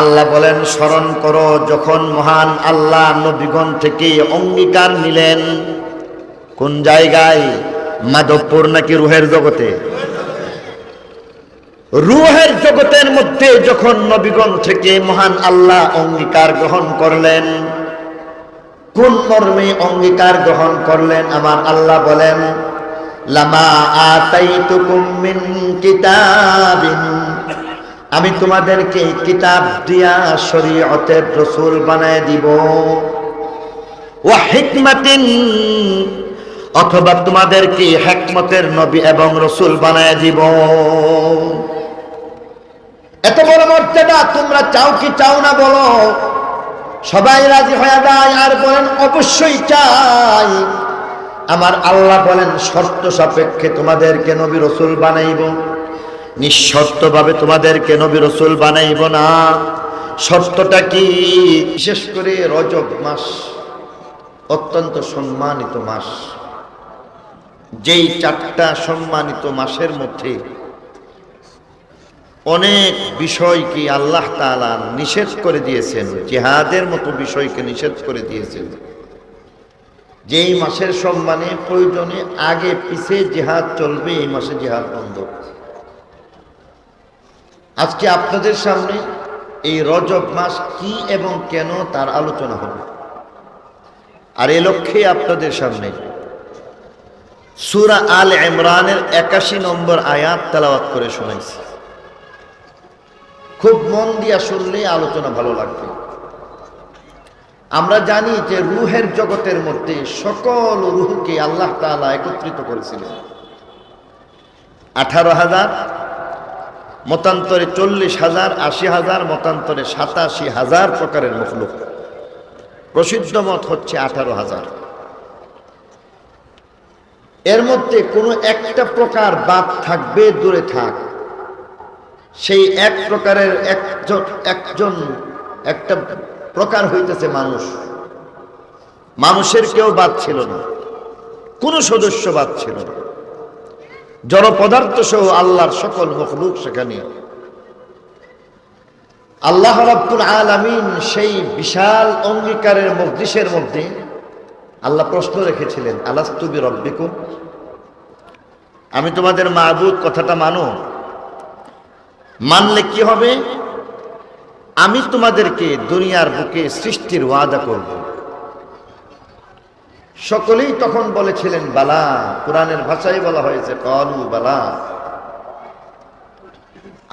আল্লাহ বলেন, স্মরণ করো, যখন মহান আল্লাহ নবীগণ থেকে অঙ্গীকার নিলেন, কোন জায়গায়? মাধবপুর নাকি রুহের জগতে? রুহের জগতের মধ্যে যখন নবীগণ থেকে মহান আল্লাহ অঙ্গীকার গ্রহণ করলেন, কোন মর্মে অঙ্গীকার গ্রহণ করলেন? আমার আল্লাহ বলেন, লামা আতাইতুকুম মিন কিতাবিন। আমি তোমাদেরকে কিতাব দিয়া শরীয়তের রসুল বানায় দিব। ওয়া হিকমাতিন, অথবা তোমাদেরকে হেকমতের নবী এবং রসুল বানায় দিব। এত বড় মর্যাদা, তোমরা চাও কি চাও না বলো? সবাই রাজি হয়ে যায় আর বলেন, অবশ্যই চাই। আমার আল্লাহ বলেন, শর্ত সাপেক্ষে তোমাদেরকে নবী রসুল বানাইব। নিঃশর্তভাবে তোমাদেরকে নবী রসুল বানাইব না। শর্তটা কি? বিশেষ করে রজব মাস, অত্যন্ত সম্মানিত মাস। যেই চারটা সম্মানিত মাসের মধ্যে অনেক বিষয়কে আল্লাহ তাআলা নিষেধ করে দিয়েছেন, জিহাদের মতো বিষয়কে নিষেধ করে দিয়েছেন। যেই মাসের সম্মানে প্রয়োজনে আগে পিছে জিহাদ চলবে, এই মাসে জিহাদ বন্ধ। আজকে আপনাদের সামনে এই রজব মাস কি এবং কেন তার আলোচনা হবে। আর এ লক্ষ্যে আপনাদের সামনে সুরা আল ইমরানের একাশি নম্বর আয়াত তেলাওয়াত করে শোনাইছি। খুব মন দিয়া শুনলে আলোচনা ভালো লাগবে। আমরা জানি যে রুহের জগতের মধ্যে সকল রুহকে আল্লাহ তালা একত্রিত করেছিলেন। আঠারো হাজার মতান্তরে চল্লিশ হাজার, আশি হাজার, মতান্তরে সাতাশি হাজার প্রকারের মখলুক। প্রসিদ্ধ মত হচ্ছে আঠারো হাজার। এর মধ্যে কোনো একটা প্রকার বাদ থাকবে, দূরে থাক। সেই এক প্রকারের একজন একজন, একটা প্রকার হইতেছে মানুষ। মানুষের কেউ বাদ ছিল না। কোনো সদস্য বাদ ছিল না। জড় পদার্থ সহ আল্লাহর সকল মখলুক সেখানে আল্লাহ রাব্বুল আলামিন সেই বিশাল অঙ্গীকারের মজলিসের মধ্যে আল্লাহ প্রশ্ন রেখেছিলেন আলাস্তুবি রব্বিকুম আমি তোমাদের মাহবুদ কথাটা মানো। মানলে কি হবে? আমি তোমাদেরকে দুনিয়ার বুকে সৃষ্টির ওয়াদা করব। সকলেই তখন বলেছিলেন, বালা, কোরআনের ভাষায় বলা হয়েছে, কলু বালা।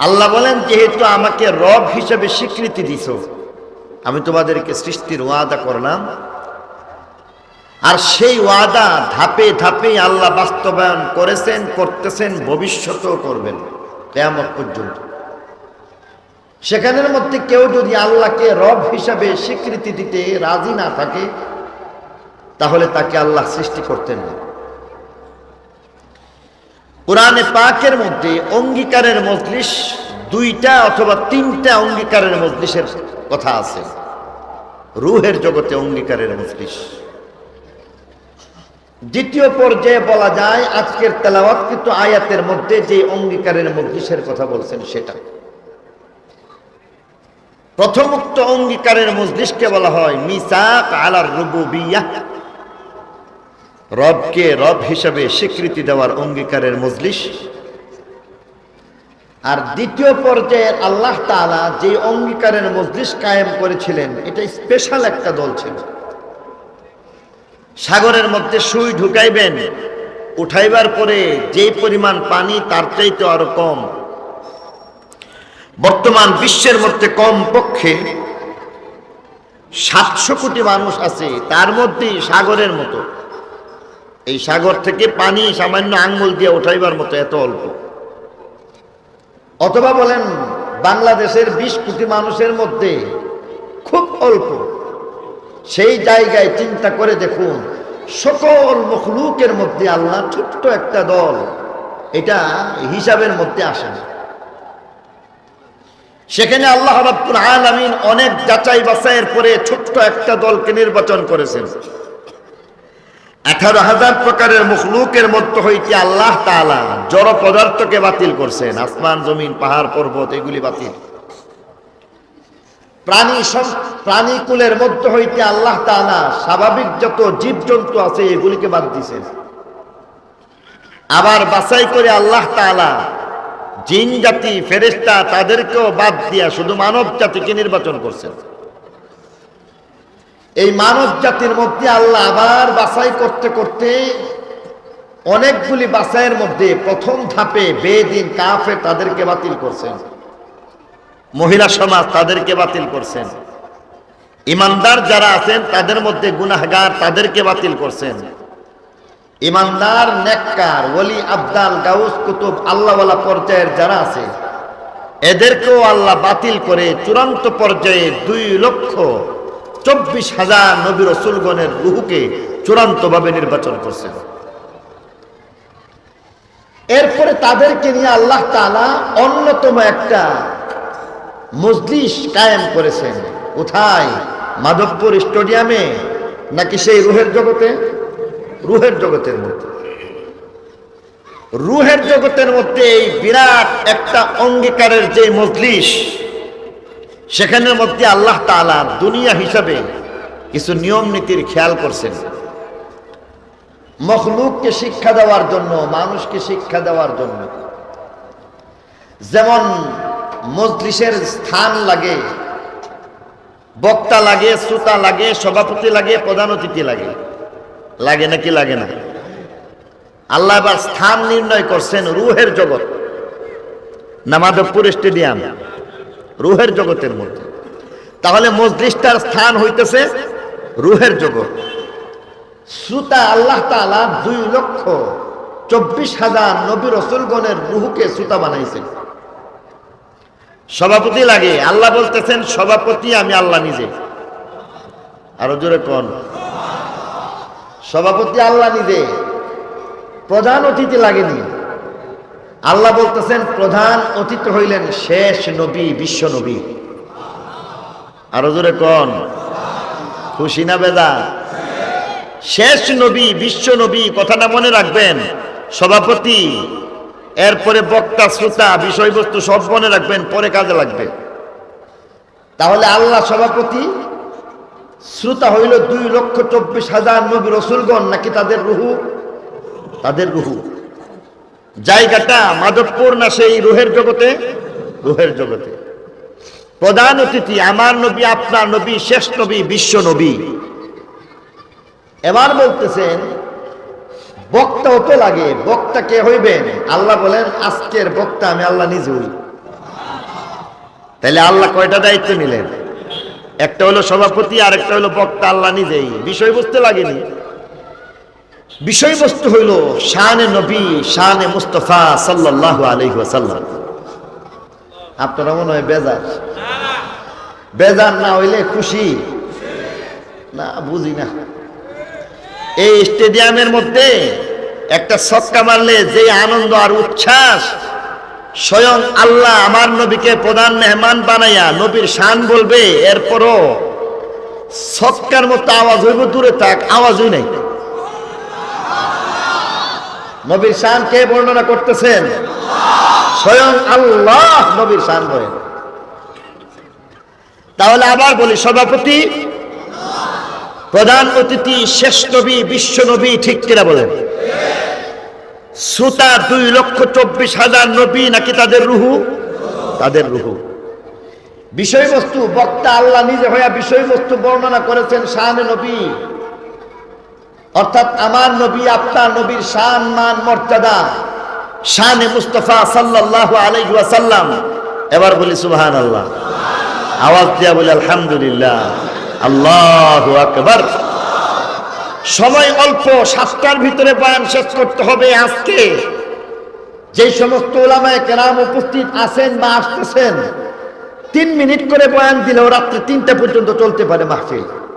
আল্লাহ বলেন, যেহেতু আমাকে রব হিসেবে স্বীকৃতি দিছ, আমি তোমাদেরকে সৃষ্টির ওয়াদা করলাম। আর সেই ওয়াদা ধাপে ধাপে আল্লাহ বাস্তবায়ন করেছেন, করতেছেন, ভবিষ্যতেও করবেন কেমন পর্যন্ত। সেখানের মধ্যে কেউ যদি আল্লাহকে রব হিসাবে স্বীকৃতি দিতে রাজি না থাকে তাহলে তাকে আল্লাহ সৃষ্টি করতেন না। কোরআনে পাকের মধ্যে অঙ্গীকারের মজলিস দুইটা অথবা তিনটা অঙ্গীকারের মজলিসের কথা আছে। রুহের জগতে অঙ্গীকারের মজলিস। দ্বিতীয় পর্যায়ে বলা যায়, আজকের তেলাওয়াতকৃত আয়াতের মধ্যে যে অঙ্গীকারের মজলিসের কথা বলছেন সেটা। প্রথম উক্ত অঙ্গীকারের মজলিসকে বলা হয় মিসাক আলার রুবুবিয়াহ। রবকে রব হিসাবে স্বীকৃতি দেওয়ার অঙ্গীকারের মজলিস। আর দ্বিতীয় পর্যায়ের আল্লাহ তাআলা যে অঙ্গীকারের মজলিস কায়েম করেছিলেন, এটা স্পেশাল একটা দল ছিল। সাগরের মধ্যে সুই ঢুকাইবেন, উঠাইবার পরে যে পরিমাণ পানি তার চাইতে আরও কম। বর্তমান বিশ্বের মধ্যে কম পক্ষে সাতশো কোটি মানুষ আছে, তার মধ্যেই সাগরের মতো। এই সাগর থেকে পানি সামান্য আঙ্গুল দিয়ে উঠাইবার মতো এত অল্প। অথবা বলেন, বাংলাদেশের বিশ কোটি মানুষের মধ্যে খুব অল্প। সেই জায়গায় চিন্তা করে দেখুন, সকল মখলুকের মধ্যে আল্লাহ ছোট্ট একটা দল, এটা হিসাবের মধ্যে আসে না। সেখানে আল্লাহ রাব্বুল আলামিন অনেক যাচাই বাছাইয়ের পরে ছোট্ট একটা দলকে নির্বাচন করেছেন। আঠারো হাজার প্রকারের মুখলুকের মধ্যে হইতে আল্লাহ তাআলা জড় পদার্থকে বাতিল করছেন। আসমান, জমিন, পাহাড়, পর্বত, এগুলি বাতিল। প্রাণী প্রাণীকুলের মধ্য হইতে আল্লাহ তাআলা স্বাভাবিক যত জীবজন্তু আছে, এগুলিকে বাদ দিছেন। আবার বাছাই করে আল্লাহ তাআলা জিন জাতি, ফেরেশতা, তাদেরকেও বাদ দিয়া শুধু মানব জাতিকে নির্বাচন করছেন। এই মানব জাতির মধ্যে আল্লাহ আবার বাছাই করতে করতে অনেকগুলি বাছাইয়ের মধ্যে প্রথম ধাপে বেদিন কাফে তাদেরকে বাতিল করছেন। মহিলা সমাজ তাদেরকে বাতিল করছেন। ইমানদার যারা আছেন, তাদের মধ্যে গুনাহগার তাদেরকে বাতিল করছেন। ইমানদার, নেককার, ওলি, আবদাল, গাউস, কুতুব, আল্লাহওয়ালা পর্যায়ের যারা আছে, এদেরকেও আল্লাহ বাতিল করে চূড়ান্ত পর্যায়ে দুই লক্ষ চব্বিশ হাজার নবী রসুলগণের রুহুকে চূড়ান্তভাবে নির্বাচন করছেন এরপরে তাদেরকে নিয়ে আল্লাহ তাআলা অন্যতম একটা মজলিস কায়েম করেছেন। কোথায়? মাধবপুর স্টেডিয়ামে? নাকি সেই রুহের জগতে? রুহের জগতের মধ্যে। রুহের জগতের মধ্যে এই বিরাট একটা অঙ্গীকারের যে মজলিস সেখানের মধ্যে আল্লাহ তাআলা দুনিয়া হিসাবে কিছু নিয়ম নীতির খেয়াল করছেন। মখলুককে শিক্ষা দেওয়ার জন্য, মানুষকে শিক্ষা দেওয়ার জন্য। যেমন মজলিসের স্থান লাগে, বক্তা লাগে, শ্রোতা লাগে, সভাপতি লাগে, প্রধান অতিথি লাগে। লাগে নাকি লাগে না? আল্লাহ এবার স্থান নির্ণয় করছেন রুহের জগৎ নামাদবপুর স্টেডিয়াম। রুহের জগতের মধ্যে তাহলে মজলিসটার স্থান হইতেছে রুহের জগৎ। শ্রোতা আল্লাহ তাআলা দুই লক্ষ চব্বিশ হাজার নবী রসুলগণের রুহুকে শ্রোতা বানাইছেন। সভাপতি লাগে, আল্লাহ বলতেছেন, সভাপতি আমি আল্লাহ নিজে। আরও জোরে কোন? সভাপতি আল্লাহ নিজে। প্রধান অতিথি লাগেনি। আল্লাহ বলতেছেন, প্রধান অতিথি হইলেন শেষ নবী, বিশ্ব নবী। আরও জোরে কোন? খুশি না বেদা? শেষ নবী, বিশ্ব নবী, কথাটা মনে রাখবেন। সভাপতি, এরপরে বক্তা, শ্রোতা, বিষয়বস্তু সব মনে রাখবেন, পরে কাজে লাগবে। তাহলে আল্লাহ সভাপতি, শ্রোতা হইল দুই লক্ষ চব্বিশ হাজার নবী রসুলগণ, নাকি তাদের রুহু? তাদের রুহু। জায়গাটা মাধবপুর না সেই রুহের জগতে? রুহের জগতে। প্রধান অতিথি, আমার নবী, আপনার নবী, শেষ নবী, বিশ্ব নবী। এবার বলতেছেন বক্তা তো লাগে, বক্তা কে হইবেন? আল্লাহ বলেন, আজকের বক্তা আমি আল্লাহ নিজে হই। তাহলে আল্লাহ কয়টা দায়িত্ব নিলেন? একটা হলো সভাপতি আর একটা হলো বক্তা, আল্লাহ নিজেই। বিষয়বস্তু লাগেনি। বিষয়বস্তু হইল শানে নবী, শানে মুস্তফা সাল্লাল্লাহু আলাইহি ওয়াসাল্লাম। আপনারা মনে হয় বেজার। বেজার না হইলে খুশি? না, বুঝি না। এই স্টেডিয়ামের মধ্যে একটা ছক্কা মারলে যে আনন্দ আর উচ্ছ্বাস, স্বয়ং আল্লাহ আমার নবীকে প্রধান মেহমান বানাইয়া নবীর শান বলবে, এরপরও ছক্কার মতো আওয়াজ হইব, দূরে থাক, আওয়াজই নাই। নবীর শান কে বর্ণনা করতেছেন? স্বয়ং আল্লাহ নবীর শান বলেন তাহলে আবার বলি, সভাপতি, প্রধান অতিথি, শেষ নবী, বিশ্ব নবী, ঠিক কিনা বলেন? শ্রোতা দুই লক্ষ চব্বিশ হাজার নবী নাকি তাদের রুহু? তাদের রুহু। বিষয়বস্তু, বক্তা আল্লাহ নিজে হইয়া বিষয়বস্তু বর্ণনা করেছেন শাহানে নবী। অর্থাৎ আমার নবী, আপনার নবীর শান, মান, মর্যাদা, শানে মুস্তফা সাল্লাল্লাহু আলাইহি ওয়াসাল্লাম। এবার বলি সুবহান আল্লাহ আওয়াজ দিয়া বলি আলহামদুলিল্লাহ। আল্লাহু আকবার। সময় অল্প, সাতটার ভিতরে বয়ান শেষ করতে হবে আজকে। যে সমস্ত ওলামায় কেরাম উপস্থিত আছেন বা আসতেছেন, তিন মিনিট করে বয়ান দিলেও রাত্রে তিনটা পর্যন্ত চলতে পারে মাহফিল।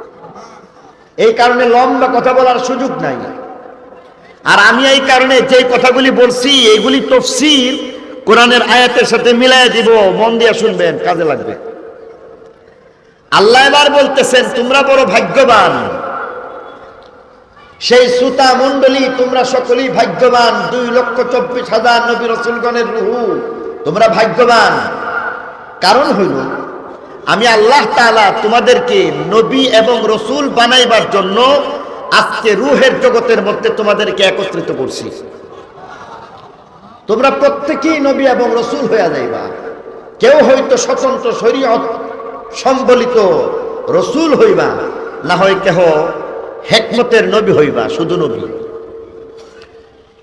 এই কারণে লম্বা কথা বলার সুযোগ নাই। আর আমি এই কারণে যে কথাগুলি বলছি এইগুলি তফসির কোরআনের আয়াতের সাথে মিলাই দিব, মন দিয়ে শুনবেন, কাজে লাগবে। আল্লাহ এবার বলতেছেন, তোমরা বড় ভাগ্যবান। সেই সুতা মন্ডলী তোমরা সকলেই ভাগ্যবান। দুই লক্ষ চব্বিশ হাজার নবী রসুলগণের রুহু। তোমরা ভাগ্যবান। কারণ হইল আমি আল্লাহ তাআলা তোমাদেরকে নবী এবং রসুল বানাইবার জন্য আজকে রুহের জগতের মধ্যে তোমাদেরকে একত্রিত করছি। তোমরা প্রত্যেকেই নবী এবং রসুল হইয়া যাইবা। কেউ হয়তো স্বতন্ত্র শরীয়ত সম্বলিত রসুল হইবা, না হয় কেহ হেকমতের নবী হইবা, শুধু নবী।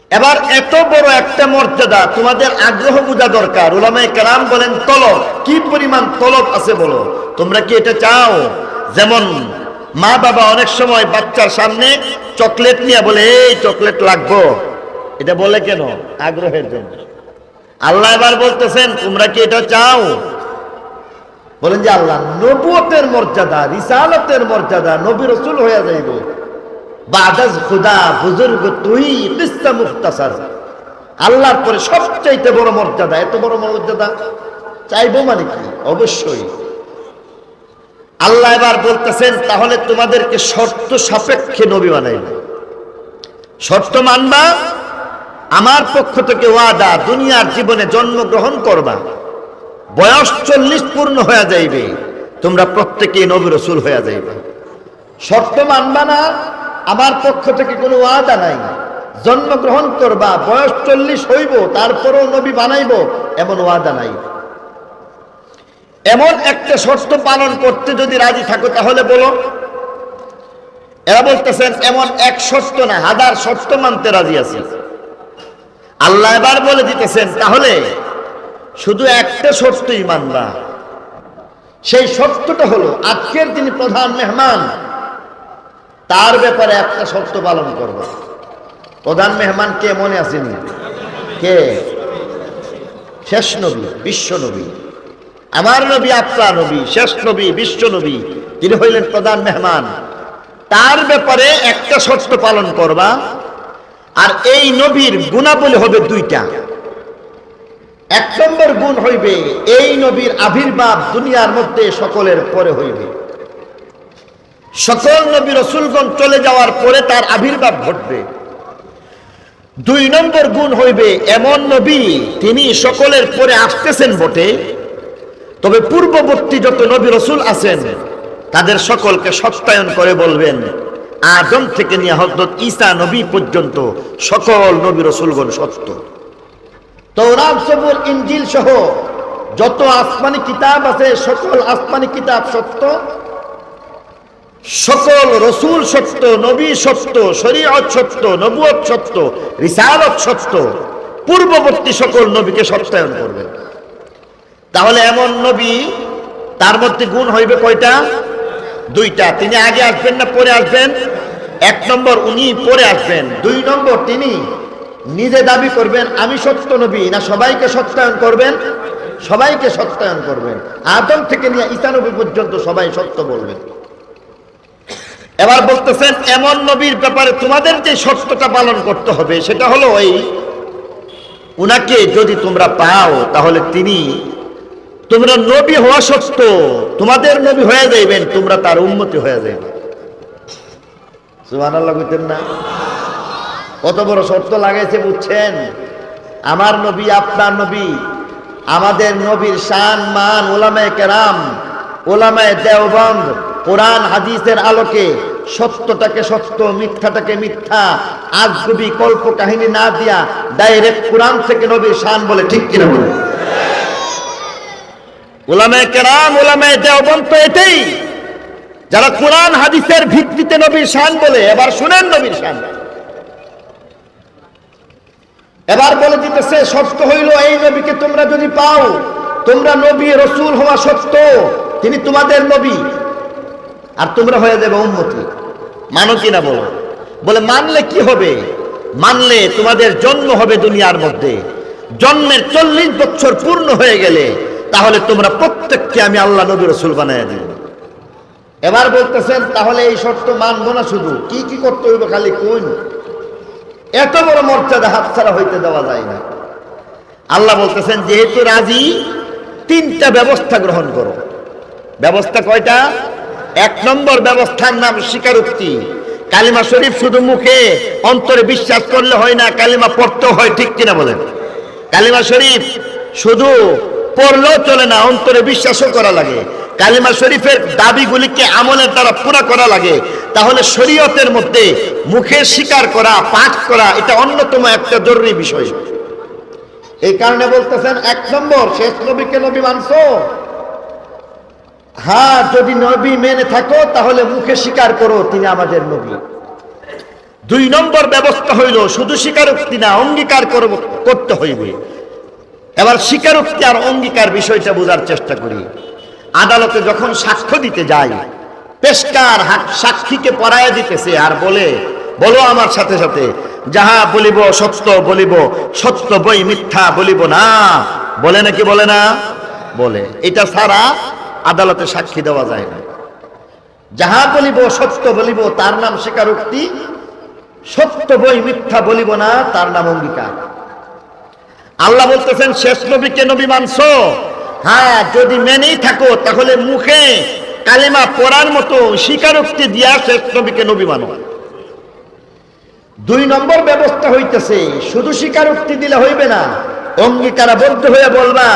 এবার এত বড় একটা মর্যাদা তোমাদের আগ্রহ বোঝা দরকার। ওলামাই কালাম বলেন, তলব, কি পরিমাণ তলব আছে বলো? তোমরা কি এটা চাও? যেমন মা বাবা অনেক সময় বাচ্চার সামনে চকলেট নিয়ে বলে, এই চকলেট লাগবো। এটা বলে কেন? আগ্রহের জন্য। আল্লাহ এবার বলতেছেন, তোমরা কি এটা চাও? বলেন যে, আল্লাহ নবুয়তের মর্যাদা, রিসালতের মর্যাদা নবী রসুল হয়ে যাইব। বাদাজ খুদা, বুজুর্গ, তুই কিস্তা মুখতাসার? আল্লাহর পরে সবচাইতে বড় মর্যাদা, এত বড় মর্যাদা চাইব মানে কি? অবশ্যই। আল্লাহ এবার বলতেছেন, তাহলে তোমাদেরকে শর্ত সাপেক্ষে নবী বানাইবে। শর্ত মানবা, আমার পক্ষ থেকে ওয়াদা, দুনিয়ার জীবনে জন্মগ্রহণ করবা। বয়স চল্লিশ পূর্ণ হয়ে যাইবে, তোমরা প্রত্যেকেই নবী রসুল হয়ে যাইবে। শর্ত মানবা না আমার পক্ষ থেকে কোনো ওয়াদা নাই। জন্মগ্রহণ করবা, বয়স চল্লিশ হইব, তারপরেও নবী বানাইব, এমন ওয়াদা নাই। এমন একটা শর্ত পালন করতে যদি রাজি থাকো তাহলে বলো। এরা বলতেছেন, এমন এক শর্ত না, হাজার শর্ত মানতে রাজি আছে। আল্লাহ এবার বলে দিতেছেন, তাহলে শুধু একটা শর্তই মানবা। সেই শর্তটা হলো, আজকের তিনি প্রধান মেহমান তার ব্যাপারে একটা শর্ত পালন করব। প্রধান মেহমান কে মনে আসেনি কে? শেষ নবী, বিশ্ব নবী। আমার নবী আপনার নবী, শেষ নবী, বিশ্ব নবী, তিনি হইলেন প্রধান মেহমান। তার ব্যাপারে একটা শর্ত পালন করবা, আর এই নবীর গুণাবলী হবে দুইটা। এক নম্বর গুণ হইবে, এই নবীর আবির্ভাব দুনিয়ার মধ্যে সকলের পরে হইবে। সকল নবী রসুলগণ চলে যাওয়ার পরে তার আবির্ভাব ঘটবে। দুই নম্বর গুণ হইবে, এমন নবী তিনি সকলের পরে আসতেছেন বটে। তবে পূর্ববর্তী যত নবী রসুল আছেন, তাদের সকলকে সত্যায়ন করে বলবেন, আদম থেকে নিয়ে হজরত ঈসা নবী পর্যন্ত সকল নবী রসুলগণ সত্য। তৌরাত সবুর ইঞ্জিল সহ যত আসমানি কিতাব আছে, সকল আসমানি কিতাব সত্য। সকল রসুল সত্য, নবী সত্য, শরীয়ত সত্য, নবুয়ত সত্য, রিসালত সত্য, পূর্ববর্তী সকল নবীকে সত্যায়ন করবেন তাহলে এমন নবী, তার মধ্যে গুণ হইবে কয়টা? দুইটা। তিনি আগে আসবেন না পরে আসবেন? এক নম্বর উনি পরে আসবেন। দুই নম্বর তিনি নিজে দাবি করবেন, আমি সত্য নবী না সবাইকে সত্যায়ন করবেন? সবাইকে সত্যায়ন করবেন। আদম থেকে নিয়ে ঈসা নবী পর্যন্ত সবাই সত্য বলবেন এবার বলতেছেন, এমন নবীর ব্যাপারে তোমাদের যে সত্যটা পালন করতে হবে, সেটা হলো ওই, উনাকে যদি তোমরা পাও, তাহলে তিনি, তোমরা নবী হওয়া সত্য তোমাদের নবী হয়ে যাইবেন, তোমরা তার উন্নতি হয়ে যাইবে। সুবহানাল্লাহ কইতেন না। কত বড় শর্ত লাগাইছে, বুঝছেন? আমার নবী, আপনার নবী, আমাদের নবীর শান, মান, ওলামায় কেরাম, ওলামায় দেওবন্দ কোরআন হাদিসের আলোকে সত্যটাকে সত্য, মিথ্যাটাকে মিথ্যা, আজগুবি কল্প কাহিনী না দিয়া ডাইরেক্ট কোরআন থেকে নবীর শান বলে, ঠিক কিনা বলে? ওলামায়ে কেরাম দেওবন্দ এটাই। যারা কোরআন হাদিসের ভিত্তিতে নবীর শান বলে, এবার শুনেন নবীর শান। এবার বলে দিতেছে, সত্য হইল, এই নবীকে তোমরা যদি পাও, তোমরা নবী, রসুল হওয়া সত্য। তিনি তোমাদের নবী। আর তোমরা হয়ে যাবে উন্মতি। মানো কিনা বলো? বলে, মানলে কি হবে? মানলে তোমাদের জন্ম হবে দুনিয়ার মধ্যে। জন্মের চল্লিশ বছর পূর্ণ হয়ে গেলে তাহলে তোমরা প্রত্যেককে আমি আল্লাহ নবী রসুল বানাই দিব। এবার বলতেছেন, তাহলে এই শর্ত মানবো না শুধু? কি কি করতে হইবে খালি কোন এত বড় মর্যাদা হাতছাড়া হইতে দেওয়া যায় না। আল্লাহ বলতেছেন, যেহেতু রাজি, তিনটা ব্যবস্থা গ্রহণ করো। ব্যবস্থা কয়টা? এক নম্বর ব্যবস্থার নাম স্বীকারোক্তি। কালিমা শরীফ শুধু মুখে অন্তরে বিশ্বাস করলে হয় না, কালিমা পড়তেও হয়, ঠিক কিনা বলেন? কালিমা শরীফ শুধু পড়লেও চলে না, অন্তরে বিশ্বাসও করা লাগে। কালিমা শরীফের দাবিগুলিকে আমলের দ্বারা পুরা করা লাগে। তাহলে শরীয়তের মধ্যে মুখে স্বীকার করা, পাঠ করা, এটা অন্যতম একটা জরুরি বিষয়। এই কারণে বলতেছেন, এক নম্বর, শেষ নবীকে নবী মানছো? হ্যাঁ যদি নবী মেনে থাকো, তাহলে মুখে স্বীকার করো, তিনি আমাদের নবী। দুই নম্বর ব্যবস্থা হইল, শুধু স্বীকারোক্তি না, অঙ্গীকার করতে হইবে। এবার স্বীকারোক্তি আর অঙ্গীকার বিষয়টা বোঝার চেষ্টা করি। আদালতে যখন সাক্ষ্য দিতে যাই, পেশকার সাক্ষীকে পড়ায় দিতেছে আর বলে, বলো আমার সাথে সাথে, যাহা বলিব সত্য বলিব, সত্য বই মিথ্যা বলিব না। বলে নাকি বলে না? বলে। এটা ছাড়া আদালতে সাক্ষী দেওয়া যায় না। যাহা বলিব, সত্য বলিব, তার নাম স্বীকারোক্তি। সত্য বই মিথ্যা বলিব না, তার নাম অঙ্গীকার। আল্লাহ বলতেছেন, শেষ নবীকে নবী মানছো? হ্যাঁ যদি মেনেই থাকো, তাহলে মুখে কালিমা পড়ার মতো স্বীকারোক্তি দিয়া শেষ নবীকে নবী মানো। দুই নম্বর ব্যবস্থা হইতেছে, শুধু স্বীকারোক্তি দিলে হইবে না, অঙ্গীকারাবদ্ধ হয়ে বলবা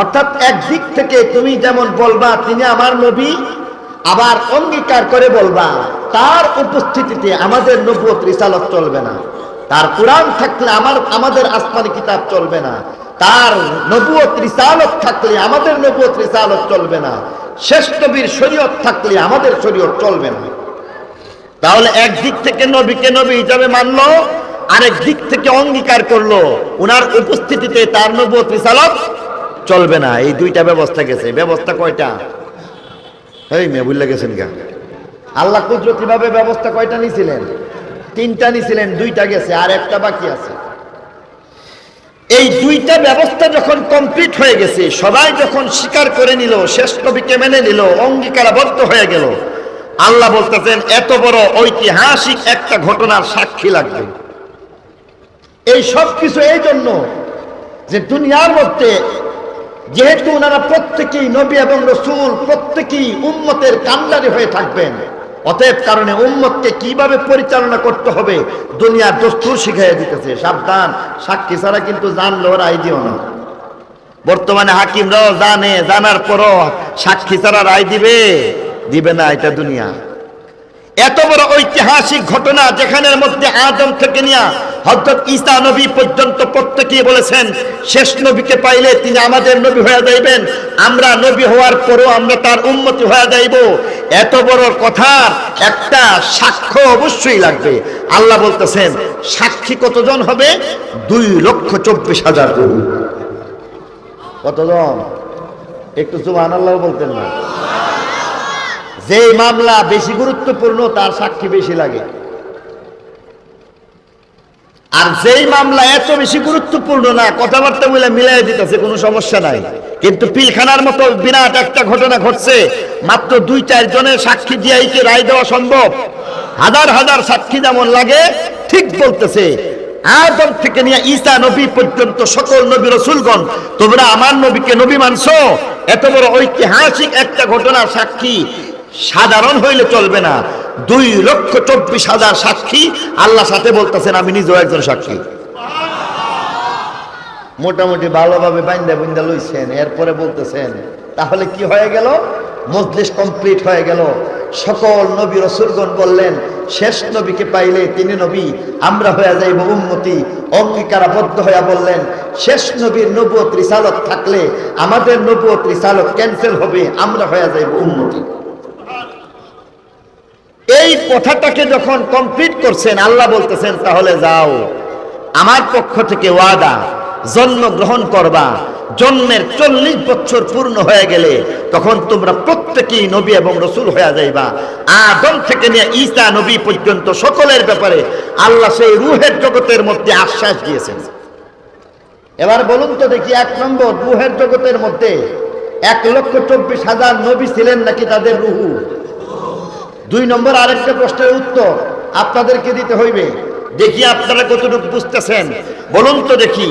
অর্থাৎ একদিক থেকে তুমি যেমন বলবা, তিনি আমার নবী, আবার অঙ্গীকার করে বলবা, তার উপস্থিতিতে আমাদের নবুয়ত রিসালত চলবে না। তার কোরআন থাকলে আমার, আমাদের আসমানি কিতাব চলবে না। তার নবুয়ত রিসালত থাকলে আমাদের নবুয়ত রিসালত চলবে না। শেষ নবীর শরীয়ত থাকলে আমাদের শরীয়ত চলবে না। তাহলে একদিক থেকে নবীকে নবী হিসাবে মানলো, আরেক দিক থেকে অঙ্গীকার করল। উনার উপস্থিতিতে তার নবুয়ত রিসালত চলবে না, এই দুইটা ব্যবস্থা গেছে। ব্যবস্থা কয়টা? এই মেয়ে বুঝলে গেছেন গা। আল্লাহ কুদরতি ভাবে ব্যবস্থা কয়টা নিছিলেন? তিনটা নিছিলেন, দুইটা গেছে, আর একটা বাকি আছে। এই দুইটা ব্যবস্থা যখন কমপ্লিট হয়ে গেছে, সবাই যখন স্বীকার করে নিল, শেষ নবীকে মেনে নিল, অঙ্গীকারাবদ্ধ হয়ে গেল, আল্লাহ বলতেছেন, এত বড় ঐতিহাসিক একটা ঘটনার সাক্ষী লাগবে। এই সব কিছু এই জন্য যে দুনিয়ার মধ্যে যেহেতু ওনারা প্রত্যেকেই নবী এবং রসুল, প্রত্যেকেই উম্মতের কান্ডারি হয়ে থাকবেন। অতএব কারণে উম্মতকে কীভাবে পরিচালনা করতে হবে, দুনিয়ার দস্তুর শিখাইয়া দিতেছে। সাবধান, সাক্ষী ছাড়া কিন্তু জানলো রায় দিও না বর্তমানে হাকিমরাও জানে, জানার পরও সাক্ষী ছাড়া রায় দিবে দিবে না এটা দুনিয়া। এত বড় ঐতিহাসিক ঘটনা যেখানের মধ্যে আদম থেকে নিয়ে হজরত ঈসা নবী পর্যন্ত প্রত্যেকেই বলেছেন, শেষ নবীকে পাইলে তিনি আমাদের নবী হয়ে যাইবেন। আমরা নবী হওয়ার পরও আমরা তার উন্মতি হয়ে যাইব। এত বড় কথার একটা সাক্ষ্য অবশ্যই লাগবে। আল্লাহ বলতেছেন, সাক্ষী কতজন হবে? দুই লক্ষ চব্বিশ হাজার কতজন? একটু সুবাহ আল্লাহ বলতেন না। যে মামলা বেশি গুরুত্বপূর্ণ, তার সাক্ষী বেশি লাগে। আর যেই মামলা এত বেশি গুরুত্বপূর্ণ না, কথাবার্তা বলে মিলাই দিতেছে, কোনো সমস্যা নাই। কিন্তু পিলখানার মতো বিরাট একটা ঘটনা ঘটছে, মাত্র দুই, চার জনের সাক্ষী দিয়েই কি রায় দেওয়া সম্ভব। হাজার হাজার সাক্ষী যেমন লাগে, ঠিক বলতেছে। আদম থেকে নিয়ে ঈসা নবী পর্যন্ত সকল নবী রসুলগণ, তোমরা আমার নবীকে নবী মানছো? এত বড় ঐতিহাসিক একটা ঘটনার সাক্ষী সাধারণ হইলে চলবে না। দুই লক্ষ চব্বিশ হাজার সাক্ষী আল্লাহ সাথে বলতেছেন, আমি নিজেও একজন সাক্ষী। মোটামুটি ভালোভাবে বাইন্দা বাইন্দা লইছেন, এরপরে বলতেছেন, তাহলে কি হয়ে গেল? মজলিস কমপ্লিট হয়ে গেল। সকল নবী রসুলগণ বললেন, শেষ নবীকে পাইলে তিনি নবী, আমরা হয়ে যাইব উন্মতি অঙ্গীকারাবদ্ধ হইয়া বললেন, শেষ নবীর নবুয়ত রিসালত থাকলে আমাদের নবুয়ত রিসালত ক্যান্সেল হবে, আমরা হয়ে যাইব উন্মতি এই কথাটাকে যখন কমপ্লিট করছেন, আল্লাহ বলতেছেন, তাহলে যাও, আমার পক্ষ থেকে ওয়াদা, জন্ম গ্রহণ করবা, জন্মের চল্লিশ বছর পূর্ণ হয়ে গেলে তখন তোমরা প্রত্যেকেই নবী এবং রসুল হয়ে যাইবা। আদম থেকে নিয়ে ঈসা নবী পর্যন্ত সকলের ব্যাপারে আল্লাহ সেই রুহের জগতের মধ্যে আশ্বাস দিয়েছেন। এবার বলুন তো দেখি, এক নম্বর রুহের জগতের মধ্যে এক লক্ষ চব্বিশ হাজার নবী ছিলেন নাকি তাদের রুহু? দুই নম্বর আরেকটা প্রশ্নের উত্তর আপনাদেরকে দিতে হইবে। দেখি আপনারা কতটুকু বুঝতেছেন। বলুন তো দেখি,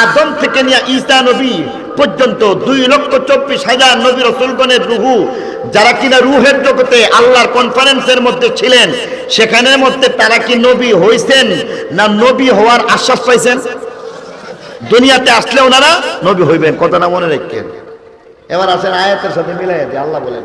আদম থেকে নিয়ে ঈসা নবী পর্যন্ত দুই লক্ষ চব্বিশ হাজার নবী রসুলগণের রুহু, যারা কিনা রুহের জগতে আল্লাহর কনফারেন্সের মধ্যে ছিলেন, সেখানের মধ্যে তারা কি নবী হইছেন না নবী হওয়ার আশ্বাস পাইছেন? দুনিয়াতে আসলে ওনারা নবী হইবেন কথাটা মনে রাখেন। এবার আসেন আয়াতের সাথে মিলাই আল্লাহ বলেন।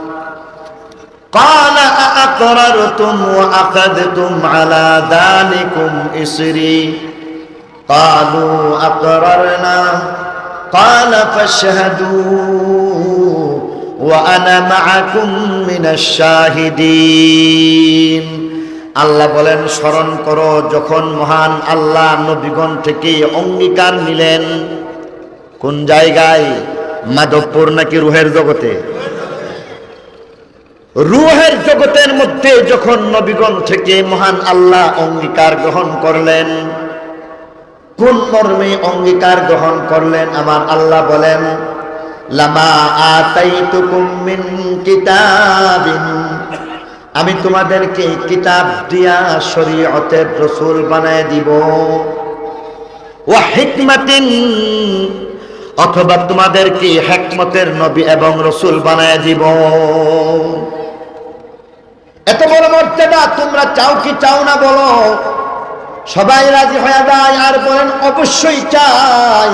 قال أأقررتم وأخذتم على ذلكم إسري قالوا أقررنا قال فاشهدوا وأنا معكم من الشاهدين আল্লাহ বলেন স্মরণ করো যখন মহান আল্লাহ নবীগণ থেকে অঙ্গীকার নিলেন কোন জায়গায় মাধবপুর নাকি রুহের জগতে রুহের জগতের মধ্যে যখন নবীগণ থেকে মহান আল্লাহ অঙ্গীকার গ্রহণ করলেন, কোন মর্মে অঙ্গীকার গ্রহণ করলেন আমার আল্লাহ বলেন, লামা আমি তোমাদেরকে কিতাব দিয়া শরীয়তের রসুল বানায় দিব। ও হিকমাতিন, অথবা তোমাদেরকে হেকমতের নবী এবং রসুল বানায় দিব। এত বড় মর্যাদা, তোমরা চাও কি চাও না বলো? সবাই রাজি হয়ে যায় আর বলেন, অবশ্যই চাই।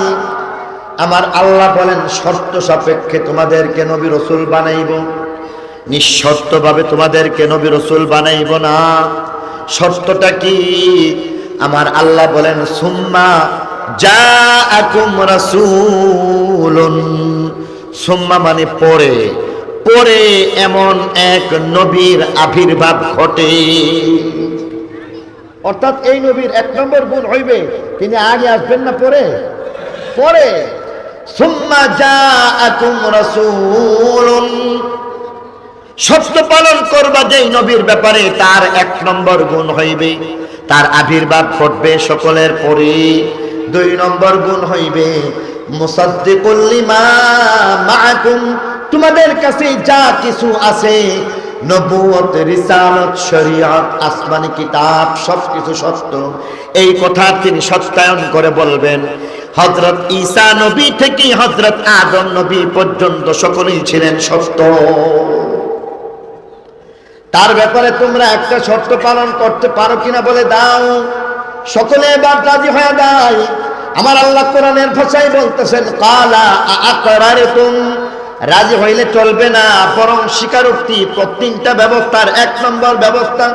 আমার আল্লাহ বলেন, শর্ত সাপেক্ষে তোমাদেরকে নবী রসুল বানাইব। নিঃশর্তভাবে তোমাদেরকে নবী রসুল বানাইব না। শর্তটা কি? আমার আল্লাহ বলেন, সুম্মা যা আকুম রাসূলুন। সুম্মা মানে পরে। পরে এমন এক নবীর আবির্ভাব ঘটে। অর্থাৎ এই নবীর এক নম্বর গুণ হইবে, তিনি আগে আসবেন না পরে? পরে। সত্য পালন করবা যেই নবীর ব্যাপারে তার এক নম্বর গুণ হইবে। তার আবির্ভাব ঘটবে সকলের পরে। দুই নম্বর গুণ হইবে, মুসাদ্দিকুল লিমা। মাআকুম তোমাদের কাছে যা কিছু আছে নবুয়ত রিসালত আসমানি কিতাব সত্য। এই কথা তিনি সত্যায়ন করে বলবেন ঈসা নবী থেকে আদম নবী পর্যন্ত সকলেই ছিলেন সত্য। তার ব্যাপারে তোমরা একটা শর্ত পালন করতে পারো কিনা বলে দাও। সকলে এবার রাজি হয়ে দেয় আমার আল্লাহ কোরআনের ভাষায় বলতেছেন, কালা আকরারতুম রাজি হইলে চলবে না, বরং স্বীকারোক্তি প্রত্যেকটা ব্যবস্থার, এক নম্বর ব্যবস্থা,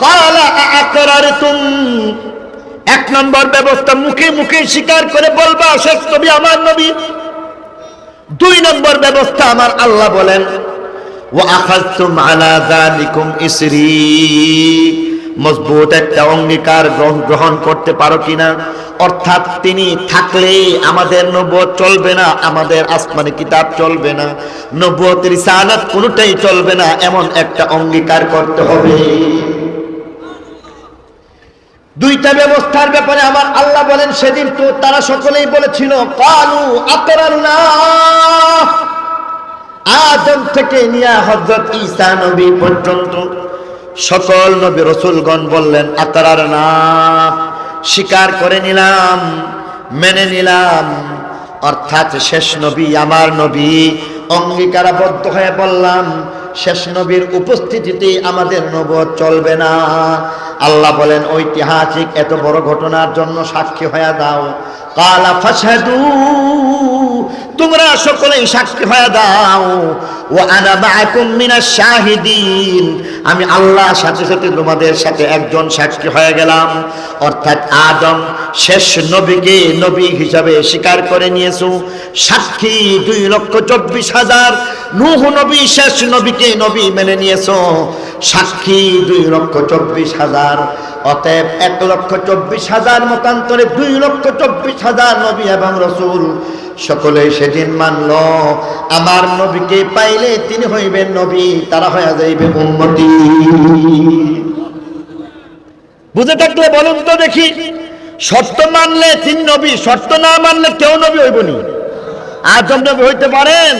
কালা আকরারতুম এক নম্বর ব্যবস্থা, মুখে মুখে স্বীকার করে বলবা, শেষ নবী, আমার নবী। দুই নম্বর ব্যবস্থা, আমার আল্লাহ বলেন ও আখাজ আলা নিকুম ইসরি। মজবুত একটা অঙ্গীকার গ্রহণ করতে পারো কিনা? অর্থাৎ তিনি থাকলে আমাদের নবুয়ত চলবে না, আমাদের আসমানি কিতাব চলবে না, নবুয়ত রিসালাত কোনোটাই চলবে না, এমন একটা অঙ্গীকার করতে হবে। দুইটা ব্যবস্থার ব্যাপারে আমার আল্লাহ বলেন, সেদিন তো তারা সকলেই বলেছিল, কালু আকরাল্লাহ আদম থেকে নিয়া হজরত ঈসা নবী পর্যন্ত। সকল নবী রসুলগণ বললেন, আতরার না, স্বীকার করে নিলাম, মেনে নিলাম। অর্থাৎ শেষ নবী আমার নবী, অঙ্গীকারাবদ্ধ হয়ে বললাম, শেষ নবীর উপস্থিতিতে আমাদের নবত চলবে না। আল্লাহ বলেন, ঐতিহাসিক এত বড় ঘটনার জন্য সাক্ষী হয়ে দাও। কালা ফাসাদু তোমরা সকলেই সাক্ষী হয়ে দাও। ও আনা মিনাশ শাহিদিন। আমি আল্লাহ সাথে সাথে তোমাদের সাথে একজন সাক্ষী হয়ে গেলাম। অর্থাৎ আদম শেষ নবীকে নবী হিসাবে স্বীকার করে নিয়েছো। সাক্ষী দুই লক্ষ চব্বিশ হাজার। নূহ নবী শেষ নবীকে নবী মেনে নিয়েছো। সাক্ষী দুই লক্ষ চব্বিশ হাজার। অতএব এক লক্ষ চব্বিশ হাজার মতান্তরে দুই লক্ষ চব্বিশ হাজার নবী এবং রসুল। সকলে সেদিন মানল, আমার নবীকে পাইলে তিনি হইবেন নবী, তারা হয়ে যাইবে উন্মতি বুঝে থাকলে বলুন তো দেখি, শর্ত মানলে তিন নবী, শর্ত না মানলে কেউ নবী হইবনি আদম নবী হইতে পারেন?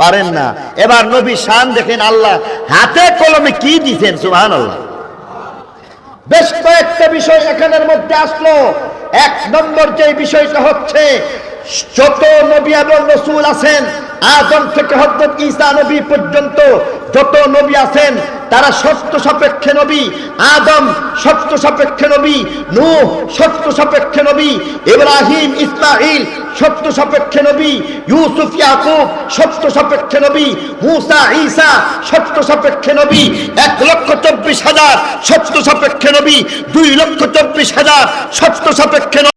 পারেন না। এবার নবী শান দেখেন আল্লাহ, হাতে কলমে কি দিছেন সুহান আল্লাহ বেশ কয়েকটা বিষয় এখানের মধ্যে আসলো। এক নম্বর যে বিষয়টা হচ্ছে যত নবী এবং রসুল আছেন আদম থেকে হজরত ঈসা নবী পর্যন্ত যত নবী আছেন, তারা সত্য সাপেক্ষে নবী, আদম সত্য সাপেক্ষে নবী, নূহ সত্য সাপেক্ষে নবী, ইব্রাহিম ইসমাইল সত্য সাপেক্ষে নবী, ইউসুফ, ইয়াকুব সত্য সাপেক্ষে নবী, মুসা, ঈসা সত্য সাপেক্ষে নবী, এক লক্ষ চব্বিশ হাজার সত্য সাপেক্ষে নবী, দুই লক্ষ চব্বিশ হাজার সত্য সাপেক্ষে